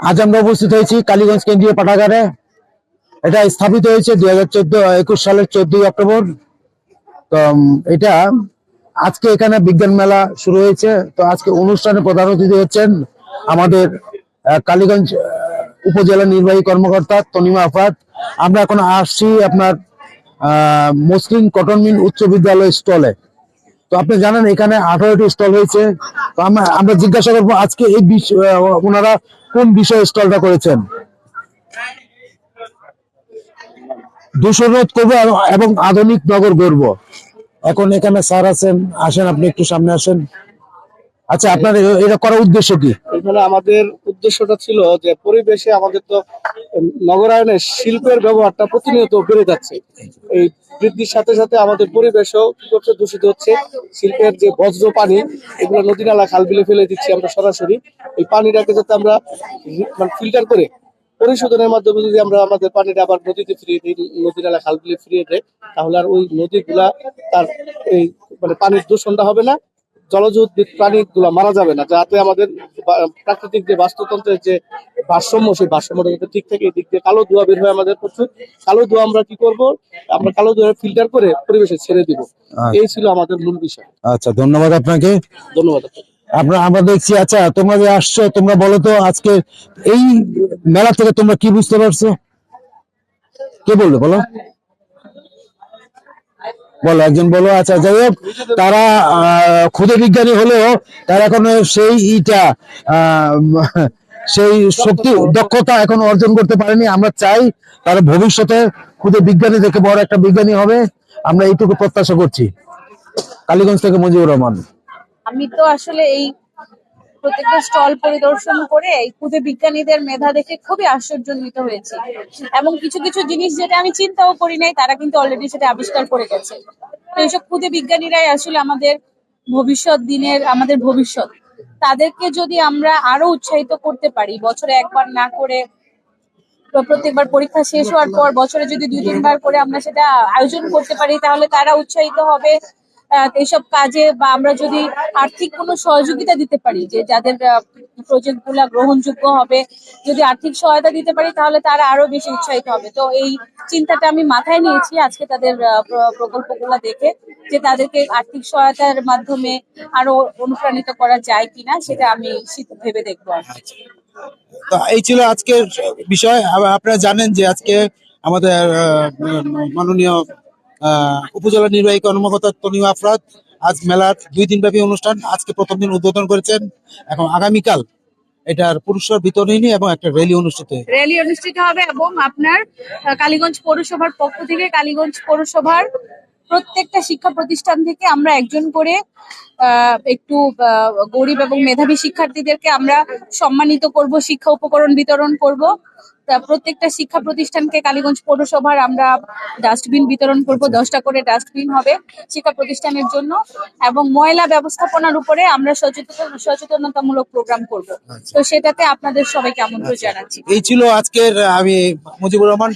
আজ আমরা উপস্থিত হয়েছি কালীগঞ্জ কেন্দ্রীয় পাঠাগারে। এটা স্থাপিত হয়েছে দুই হাজার চোদ্দ একুশ সালের চোদ্দই অক্টোবর। তো এটা আজকে এখানে বিজ্ঞান মেলা শুরু হয়েছে। তো আজকে অনুষ্ঠানে প্রধান অতিথি হচ্ছেন আমাদের কালীগঞ্জ উপজেলা নির্বাহী কর্মকর্তা তনিমা আফাদ আমরা এখন আসছি আপনার আহ, মসলিন কটন মিল উচ্চ বিদ্যালয় স্টলে। তো আপনি জানেন এখানে আঠারোটি স্টল হয়েছে। তো আমরা জিজ্ঞাসা করব আজকে এই ওনারা কোন বিষয়ে স্টলটা করেছেন? দূষণ রোধ করব এবং আধুনিক নগর গড়ব। এখন এখানে স্যার আছেন, আসেন, আপনি একটু সামনে আসেন। আচ্ছা আপনার এটা করার উদ্দেশ্য কি? এখানে আমাদের উদ্দেশ্যটা ছিল যে পরিবেশে আমাদের তো নগরায়নে শিল্পের ব্যবহারটা প্রতিনিয়ত বেড়ে যাচ্ছে। এই বৃদ্ধির সাথে সাথে আমাদের পরিবেশও কি করছে? দূষিত হচ্ছে। শিল্পের যে বজ্র পানি, এগুলো নদী নালা খাল বিলে ফেলে দিচ্ছি আমরা সরাসরি। এই পানিটাকে যাতে আমরা মানে ফিল্টার করে পরিশোধনের মাধ্যমে যদি আমরা আমাদের পানিটা আবার নদীতে ফিরিয়ে দিই, নদী নালা বিলে ফিরিয়ে দেয়, তাহলে আর ওই নদীগুলা তার এই মানে পানির দূষণটা হবে না। জলজ উদ্ভিদ প্রাণীগুলো মারা যাবে না যাতে আমাদের প্রাকৃতিক যে বাস্তুতন্ত্রের যে ভারসাম্য সেই ভারসাম্যটা যাতে ঠিক থাকে এই দিক দিয়ে কালো ধোঁয়া বের হয় আমাদের প্রচুর। কালো ধোঁয়া আমরা কি করব? আমরা কালো ধোঁয়া ফিল্টার করে পরিবেশে ছেড়ে দিব। এই ছিল আমাদের মূল বিষয়। আচ্ছা ধন্যবাদ আপনাকে। ধন্যবাদ আপনাকে। আমরা আমরা দেখছি আচ্ছা তোমরা যে আসছো তোমরা বলো তো আজকে এই মেলা থেকে তোমরা কি বুঝতে পারছ? কে বলল বলো। বলো, একজন বলো আচ্ছা যাই হোক, তারা ক্ষুদে বিজ্ঞানী হলেও তারা এখন সেই ইটা সেই শক্তি, দক্ষতা এখন অর্জন করতে পারেনি। আমরা চাই তারা ভবিষ্যতে ক্ষুদে বিজ্ঞানী দেখে বড় একটা বিজ্ঞানী হবে। আমরা এইটুকু প্রত্যাশা করছি। কালীগঞ্জ থেকে মজিবুর রহমান। আমি তো আসলে এই প্রত্যেকটা স্টল পরিদর্শন করে এই ক্ষুদে বিজ্ঞানীদের মেধা দেখে খুবই আশ্চর্যান্বিত হয়েছি। এবং কিছু কিছু জিনিস যেটা আমি চিন্তাও করি নাই, তারা কিন্তু অলরেডি সেটা আবিষ্কার করে গেছে। তো এইসব ক্ষুদে বিজ্ঞানীরাই আসলে আমাদের ভবিষ্যৎ দিনের, আমাদের ভবিষ্যৎ। তাদেরকে যদি আমরা আরও উৎসাহিত করতে পারি, বছরে একবার না করে প্রত্যেকবার পরীক্ষা শেষ হওয়ার পর বছরে যদি দুই তিনবার করে আমরা সেটা আয়োজন করতে পারি, তাহলে তারা উৎসাহিত হবে। এইসব কাজে বা আমরা যদি আর্থিক কোনো সহযোগিতা দিতে পারি, যে যাদের প্রজেক্টগুলা গ্রহণযোগ্য হবে, যদি আর্থিক সহায়তা দিতে পারি, তাহলে তারা আরও বেশি উৎসাহিত হবে তো এই চিন্তাটা আমি মাথায় নিয়েছি আজকে তাদের প্রকল্পগুলো দেখে, যে তাদেরকে আর্থিক সহায়তার মাধ্যমে আরও অনুপ্রাণিত করা যায় কিনা, সেটা আমি ভেবে দেখব। এই ছিল আজকের বিষয় আপনারা জানেন যে আজকে আমাদের মাননীয় উপজেলা নির্বাহী কর্মকর্তা তনিম আফরাদ আজ মেলার দুই দিন ব্যাপী অনুষ্ঠান। আজকে প্রথম দিন উদ্বোধন করেছেন। এখন আগামীকাল এটার পুরস্কার বিতরণী এবং একটা র্যালি অনুষ্ঠিত হবে র্যালি অনুষ্ঠিত হবে এবং আপনার কালীগঞ্জ পৌরসভার পক্ষ থেকে কালীগঞ্জ পৌরসভার প্রত্যেকটা শিক্ষা প্রতিষ্ঠান থেকে আমরা একজন করে একটু গরিব এবং মেধাবী শিক্ষার্থীদেরকে আমরা সম্মানিত করব শিক্ষা উপকরণ বিতরণ করব। প্রত্যেকটা শিক্ষা প্রতিষ্ঠানকে কালীগঞ্জ পৌরসভার আমরা ডাস্টবিন বিতরণ করব দশটা করে ডাস্টবিন হবে শিক্ষা প্রতিষ্ঠানের জন্য এবং ময়লা ব্যবস্থাপনার উপরে আমরা সচেতন সচেতনতামূলক প্রোগ্রাম করব। তো সেটাতে আপনাদের সবাইকে আমন্ত্রণ জানাচ্ছি। এই ছিল আজকের আমি মুজিবুর রহমান